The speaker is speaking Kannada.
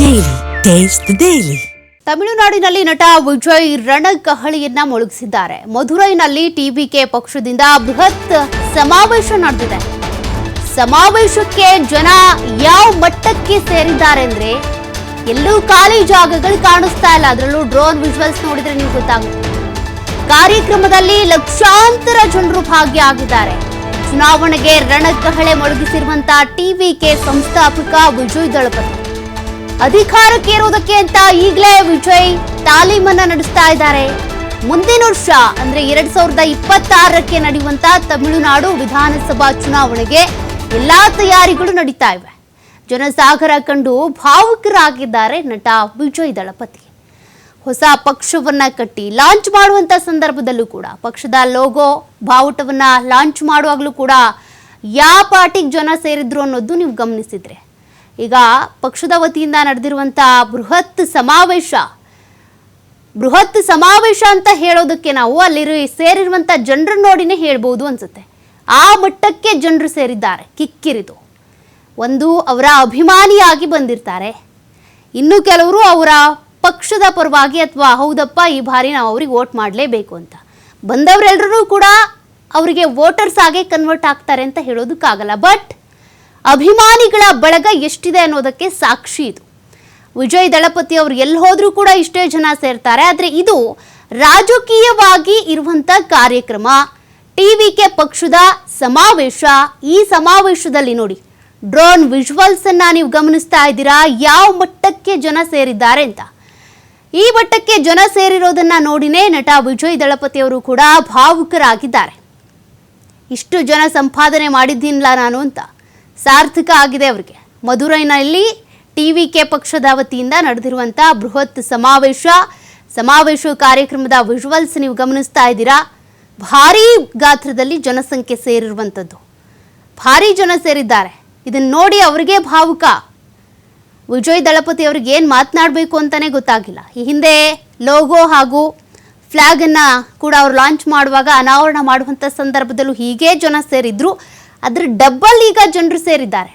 Daily. Taste daily. ತಮಿಳುನಾಡಿನಲ್ಲಿ ನಟ ವಿಜಯ್ ರಣಕಹಳಿಯನ್ನ ಮೊಳಗಿಸಿದ್ದಾರೆ. ಮಧುರೈನಲ್ಲಿ ಟಿಬಿಕೆ ಪಕ್ಷದಿಂದ ಬೃಹತ್ ಸಮಾವೇಶ ನಡೆದಿದೆ. ಸಮಾವೇಶಕ್ಕೆ ಜನ ಯಾವ ಮಟ್ಟಕ್ಕೆ ಸೇರಿದ್ದಾರೆ ಅಂದ್ರೆ ಎಲ್ಲೂ ಖಾಲಿ ಜಾಗಗಳು ಕಾಣಿಸ್ತಾ ಇಲ್ಲ. ಅದರಲ್ಲೂ ಡ್ರೋನ್ ವಿಜುವಲ್ಸ್ ನೋಡಿದ್ರೆ ನೀವು ಗೊತ್ತಾಗುತ್ತೆ. ಕಾರ್ಯಕ್ರಮದಲ್ಲಿ ಲಕ್ಷಾಂತರ ಜನರು ಭಾಗಿಯಾಗಿದ್ದಾರೆ. ಚುನಾವಣೆಗೆ ರಣಕಹಳೆ ಮೊಳಗಿಸಿರುವಂತಹ ಟಿವಿಕೆ ಸಂಸ್ಥಾಪಕ ವಿಜಯ್ ದಳಪತಿ. ಅಧಿಕಾರಕ್ಕೇರೋದಕ್ಕೆ ಅಂತ ಈಗಲೇ ವಿಜಯ್ ತಾಲೀಮನ್ನ ನಡೆಸ್ತಾ ಇದ್ದಾರೆ. ಮುಂದಿನ ವರ್ಷ, ಅಂದ್ರೆ ಎರಡ್ ಸಾವಿರದ ಇಪ್ಪತ್ತಾರಕ್ಕೆ ನಡೆಯುವಂತ ತಮಿಳುನಾಡು ವಿಧಾನಸಭಾ ಚುನಾವಣೆಗೆ ಎಲ್ಲಾ ತಯಾರಿಗಳು ನಡೀತಾ ಇವೆ. ಜನಸಾಗರ ಕಂಡು ಭಾವುಕರಾಗಿದ್ದಾರೆ ನಟ ವಿಜಯ್ ದಳಪತಿ. ಹೊಸ ಪಕ್ಷವನ್ನ ಕಟ್ಟಿ ಲಾಂಚ್ ಮಾಡುವಂತ ಸಂದರ್ಭದಲ್ಲೂ ಕೂಡ, ಪಕ್ಷದ ಲೋಗೋ ಬಾವುಟವನ್ನ ಲಾಂಚ್ ಮಾಡುವಾಗಲೂ ಕೂಡ ಯಾವ ಪಾರ್ಟಿಗೆ ಜನ ಸೇರಿದ್ರು ಅನ್ನೋದು ನೀವು ಗಮನಿಸಿದ್ರೆ. ಈಗ ಪಕ್ಷದ ವತಿಯಿಂದ ನಡೆದಿರುವಂತ ಬೃಹತ್ ಸಮಾವೇಶ. ಬೃಹತ್ ಸಮಾವೇಶ ಅಂತ ಹೇಳೋದಕ್ಕೆ ನಾವು ಅಲ್ಲಿ ಸೇರಿರುವಂತ ಜನರನ್ನು ನೋಡಿನೇ ಹೇಳ್ಬೋದು ಅನ್ಸುತ್ತೆ. ಆ ಮಟ್ಟಕ್ಕೆ ಜನರು ಸೇರಿದ್ದಾರೆ, ಕಿಕ್ಕಿರಿದು. ಒಂದು ಅವರ ಅಭಿಮಾನಿಯಾಗಿ ಬಂದಿರ್ತಾರೆ. ಇನ್ನು ಕೆಲವರು ಅವರ ಪಕ್ಷದ ಪರವಾಗಿ ಅಥವಾ ಹೌದಪ್ಪ, ಈ ಬಾರಿ ನಾವು ಅವ್ರಿಗೆ ವೋಟ್ ಮಾಡಲೇಬೇಕು ಅಂತ. ಬಂದವರೆಲ್ಲರೂ ಕೂಡ ಅವರಿಗೆ ವೋಟರ್ಸ್ ಆಗೇ ಕನ್ವರ್ಟ್ ಆಗ್ತಾರೆ ಅಂತ ಹೇಳೋದಕ್ಕಾಗಲ್ಲ. ಬಟ್ ಅಭಿಮಾನಿಗಳ ಬಳಗ ಎಷ್ಟಿದೆ ಅನ್ನೋದಕ್ಕೆ ಸಾಕ್ಷಿ ಇದು. ವಿಜಯ್ ದಳಪತಿ ಅವರು ಎಲ್ಲಿ ಹೋದ್ರೂ ಕೂಡ ಇಷ್ಟೇ ಜನ ಸೇರ್ತಾರೆ, ಆದರೆ ಇದು ರಾಜಕೀಯವಾಗಿ ಇರುವಂತ ಕಾರ್ಯಕ್ರಮ. ಟಿವಿಕೆ ಪಕ್ಷದ ಸಮಾವೇಶ, ಈ ಸಮಾವೇಶದಲ್ಲಿ ನೋಡಿ, ಡ್ರೋನ್ ವಿಜುವಲ್ಸ್ ಅನ್ನ ನೀವು ಗಮನಿಸ್ತಾ ಇದ್ದೀರಾ? ಯಾವ ಮಟ್ಟಕ್ಕೆ ಜನ ಸೇರಿದ್ದಾರೆ ಅಂತ. ಈ ಮಟ್ಟಕ್ಕೆ ಜನ ಸೇರಿರೋದನ್ನ ನೋಡಿನೇ ನಟ ವಿಜಯ್ ದಳಪತಿ ಅವರು ಕೂಡ ಭಾವುಕರಾಗಿದ್ದಾರೆ. ಇಷ್ಟು ಜನ ಸಂಪಾದನೆ ಮಾಡಿದ್ದೀನಿಲ್ಲ ನಾನು ಅಂತ. ಸಾರ್ಥಕ ಆಗಿದೆ ಅವರಿಗೆ. ಮಧುರೈನಲ್ಲಿ ಟಿ ವಿ ಕೆ ಪಕ್ಷದ ವತಿಯಿಂದ ನಡೆದಿರುವಂಥ ಬೃಹತ್ ಸಮಾವೇಶ ಸಮಾವೇಶ ಕಾರ್ಯಕ್ರಮದ ವಿಜುವಲ್ಸ್ ನೀವು ಗಮನಿಸ್ತಾ ಇದ್ದೀರಾ? ಭಾರೀ ಗಾತ್ರದಲ್ಲಿ ಜನಸಂಖ್ಯೆ ಸೇರಿರುವಂಥದ್ದು ಭಾರಿ ಜನ ಸೇರಿದ್ದಾರೆ. ಇದನ್ನು ನೋಡಿ ಅವರಿಗೆ ಭಾವುಕ. ವಿಜಯ್ ದಳಪತಿ ಅವ್ರಿಗೆ ಏನು ಮಾತನಾಡಬೇಕು ಅಂತಾನೆ ಗೊತ್ತಾಗಿಲ್ಲ. ಈ ಹಿಂದೆ ಲೋಗೋ ಹಾಗೂ ಫ್ಲ್ಯಾಗನ್ನು ಕೂಡ ಅವರು ಲಾಂಚ್ ಮಾಡುವಾಗ ಅನಾವರಣ ಮಾಡುವಂಥ ಸಂದರ್ಭದಲ್ಲೂ ಹೀಗೆ ಜನ ಸೇರಿದ್ರು. ಅದ್ರ ಡಬ್ಬಲ್ ಈಗ ಜನರು ಸೇರಿದ್ದಾರೆ.